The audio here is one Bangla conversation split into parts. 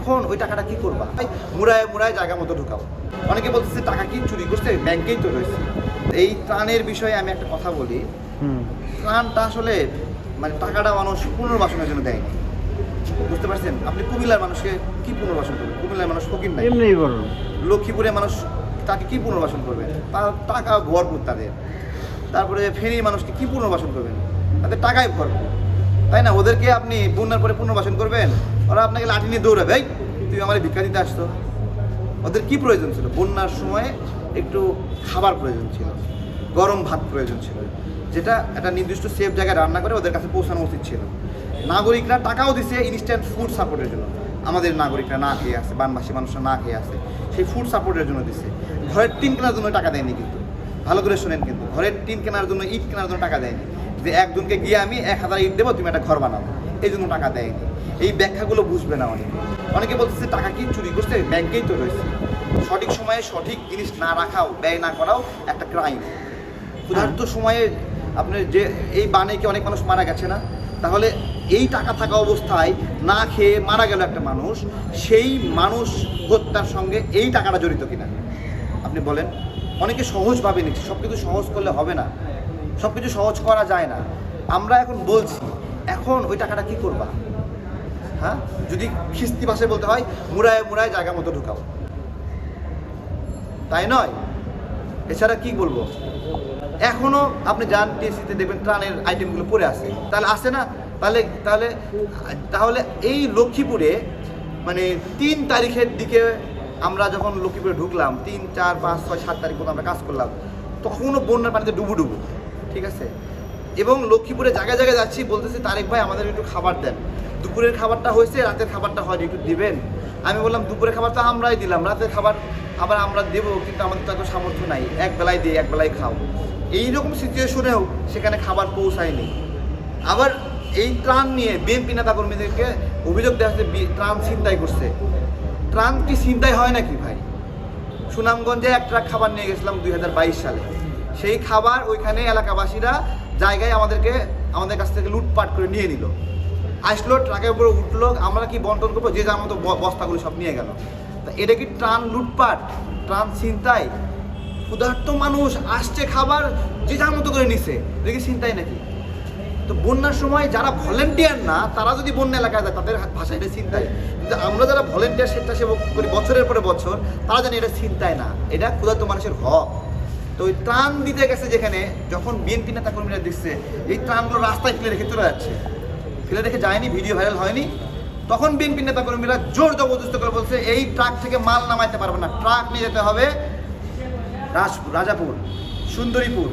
এখন ওই টাকাটা কি করবা? ভাই, মুড়ায় মুড়ায় জায়গা মতো ঢুকাও। অনেকে বলতেছে টাকা কি চুরি করছে? ব্যাংকেই তো রয়েছে। এই ত্রাণের বিষয়ে আমি একটা কথা বলি। ত্রাণটা আসলে মানে টাকাটা মানুষ পুনর্বাসনের জন্য দেয়নি। বুঝতে পারছেন? আপনি কুমিল্লার মানুষকে কি পুনর্বাসন করবেন? কুমিল্লার মানুষ ফকির নাই। এমনিই করুন লক্ষ্মীপুরে মানুষ তাকে কি পুনর্বাসন করবেন? তার টাকা ভরপুর তাদের। তারপরে ফেনীর মানুষকে কি পুনর্বাসন করবেন? তাদের টাকাই ভরপুর তাই না? ওদেরকে আপনি বন্যার পরে পুনর্বাসন করবেন? ওরা আপনাকে লাঠি নিয়ে দৌড়াবে। এই তুই আমার ভিক্ষা দিতে আসতো ওদের কি প্রয়োজন ছিল? বন্যার সময়ে একটু খাবার প্রয়োজন ছিল, গরম ভাত প্রয়োজন ছিল, যেটা একটা নির্দিষ্ট সেফ জায়গায় রান্না করে ওদের কাছে পৌঁছানো উচিত ছিল। নাগরিকরা টাকাও দিছে ইনস্ট্যান্ট ফুড সাপোর্টের জন্য। আমাদের নাগরিকরা না খেয়ে আছে বানবাসী মানুষরা না খেয়ে আছে, সেই ফুড সাপোর্টের জন্য দিছে। ঘরের টিন কেনার জন্য টাকা দেয়নি কিন্তু। ভালো করে শোনেন কিন্তু, ঘরের টিন কেনার জন্য, ইট কেনার জন্য টাকা দেয়নি। যে একজনকে গিয়ে আমি এক হাজার ইট দেবো, তুমি একটা ঘর বানাবো এই জন্য টাকা দেয়নি। এই ব্যাখ্যাগুলো বুঝবে না অনেকে। অনেকে বলতেছে টাকা কি চুরি করছে? ব্যাংকেই তো রয়েছে। সঠিক সময়ে সঠিক জিনিস না রাখাও ব্যয় না করাও একটা ক্রাইম ক্ষুধার্ত সময়ে আপনার যে এই বানে কি অনেক মানুষ মারা গেছে না? তাহলে এই টাকা থাকা অবস্থায় না খেয়ে মারা গেল একটা মানুষ সেই মানুষ হত্যার সঙ্গে এই টাকাটা জড়িত কিনা? আপনি বলেন। অনেকে সহজভাবে নিচ্ছে। সব কিছু সহজ করলে হবে না। সব কিছু সহজ করা যায় না। আমরা এখন বলছি এখন ওই টাকাটা কি করবা? হ্যাঁ? যদি খিস্তি ভাষায় বলতে হয়, মুড়ায় মুড়ায় জায়গা মতো ঢুকাও। তাই নয়? এছাড়া কি বলব? এখনও আপনি যান টিএসিতে দেখবেন ত্রাণের আইটেমগুলো পড়ে আছে। তাহলে আসে না? তাহলে তাহলে তাহলে এই লক্ষ্মীপুরে মানে তিন তারিখের দিকে আমরা যখন লক্ষ্মীপুরে ঢুকলাম, তিন, চার, পাঁচ, ছয়, সাত তারিখ আমরা কাজ করলাম, তখনও বন্যার পানিতে ডুবু ডুবু ঠিক আছে? এবং লক্ষ্মীপুরে জায়গায় জায়গায় যাচ্ছি, বলতেছে, তারেক ভাই, আমাদের একটু খাবার দেন। দুপুরের খাবারটা হয়েছে, রাতের খাবারটা হয়নি, একটু দিবেন? আমি বললাম, দুপুরের খাবার তো আমরাই দিলাম, রাতের খাবার আবার আমরা দেবো, কিন্তু আমাদের তো এত সামর্থ্য নাই, এক বেলায় দিই, এক বেলায় খাও। এইরকম সিচুয়েশনেও সেখানে খাবার পৌঁছায়নি। আবার এই ত্রাণ নিয়ে বিএনপি নেতা কর্মীদেরকে অভিযোগ দেওয়া হচ্ছে ত্রাণ ছিনতাই করছে। ত্রাণ কি ছিনতাই হয় নাকি ভাই? সুনামগঞ্জে এক ট্রাক খাবার নিয়ে গেছিলাম দুই হাজার বাইশ সালে। সেই খাবার ওইখানে এলাকাবাসীরা জায়গায় আমাদেরকে, আমাদের কাছ থেকে লুটপাট করে নিয়ে নিল। আসলো, ট্রাকের উপরে উঠল, আমরা কি বন্টন করব? যে যার মতো বস্তাগুলো সব নিয়ে গেল। তা এটা কি ট্রান লুটপাট ট্রান ছিনতাই? ক্ষুধার্ত মানুষ আসছে খাবার, যে যার মতো করে নিছে। এটা কি ছিনতাই নাকি? তো বন্যার সময় যারা ভলেন্টিয়ার না, তারা যদি বন্যা এলাকায় যায়, তাদের ভাষায় এটা চিন্তায় কিন্তু আমরা যারা ভলেন্টিয়ার স্বেচ্ছাসেবক করি, বছরের পরে বছর, তারা জানে এটা চিন্তায় না। এটা ক্ষুধার্ত মানুষের হক। তো ওই ত্রাণ দিতে গেছে যেখানে যখন বিএনপি নেতা কর্মীরা দিচ্ছে এই ত্রাণগুলো রাস্তায় ফেলে রেখে চলে যাচ্ছে। ফেলে রেখে যায়নি, ভিডিও ভাইরাল হয়নি। তখন বিএনপি নেতা কর্মীরা জোর জবরদস্ত করে বলছে, এই ট্রাক থেকে মাল নামাইতে পারবে না। ট্রাক নিয়ে যেতে হবে রাজপুর, রাজাপুর, সুন্দরীপুর,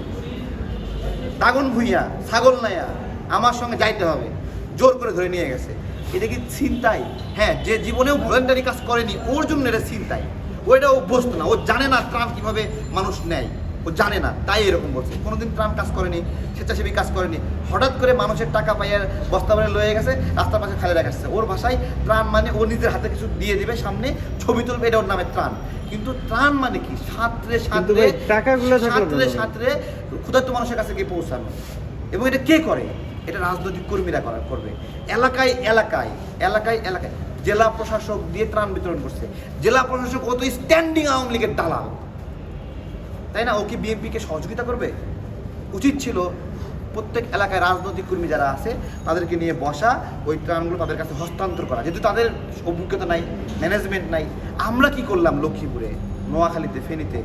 দাগন ভুইয়া, ছাগল নাইয়া। আমার সঙ্গে যাইতে হবে। জোর করে ধরে নিয়ে গেছে। এটা কি চিন্তাই হ্যাঁ যে জীবনেও ভলেন্টারি কাজ করেনি, ওর জন্য এটা চিন্তাই ওইটা অভ্যস্ত না। ও জানে না ত্রাণ কীভাবে মানুষ নেয়। ও জানে না তাই এরকম বলছে। কোনোদিন ত্রাণ কাজ করেনি স্বেচ্ছাসেবী কাজ করেনি। হঠাৎ করে মানুষের টাকা পাইয়ার বস্তা বানিয়ে লয়ে গেছে রাস্তার পাশে খালি রাখাচ্ছে ওর ভাষায় ত্রাণ মানে ও নিজের হাতে কিছু দিয়ে দিবে সামনে ছবি তুলবে এটা ওর নামে ত্রাণ। কিন্তু ত্রাণ মানে কি? সাঁতরে সাঁতরে টাকাগুলো সাঁতরে সাঁতরে ক্ষুধার্ত মানুষের কাছে গিয়ে পৌঁছানো। এবং এটা কে করে? এটা রাজনৈতিক কর্মীরা করা করবে। এলাকায় এলাকায় এলাকায় এলাকায় জেলা প্রশাসক দিয়ে ত্রাণ বিতরণ করছে। জেলা প্রশাসক ও তো স্ট্যান্ডিং আওয়ামী লীগের দালাল। তাই না? ও কি বিএনপিকে সহযোগিতা করবে? উচিত ছিল প্রত্যেক এলাকায় রাজনৈতিক কর্মী যারা আছে, তাদেরকে নিয়ে বসা, ওই ত্রাণগুলো তাদের কাছে হস্তান্তর করা। যেহেতু তাদের অভিজ্ঞতা নাই ম্যানেজমেন্ট নাই, আমরা কি করলাম লক্ষ্মীপুরে, নোয়াখালীতে, ফেনীতে?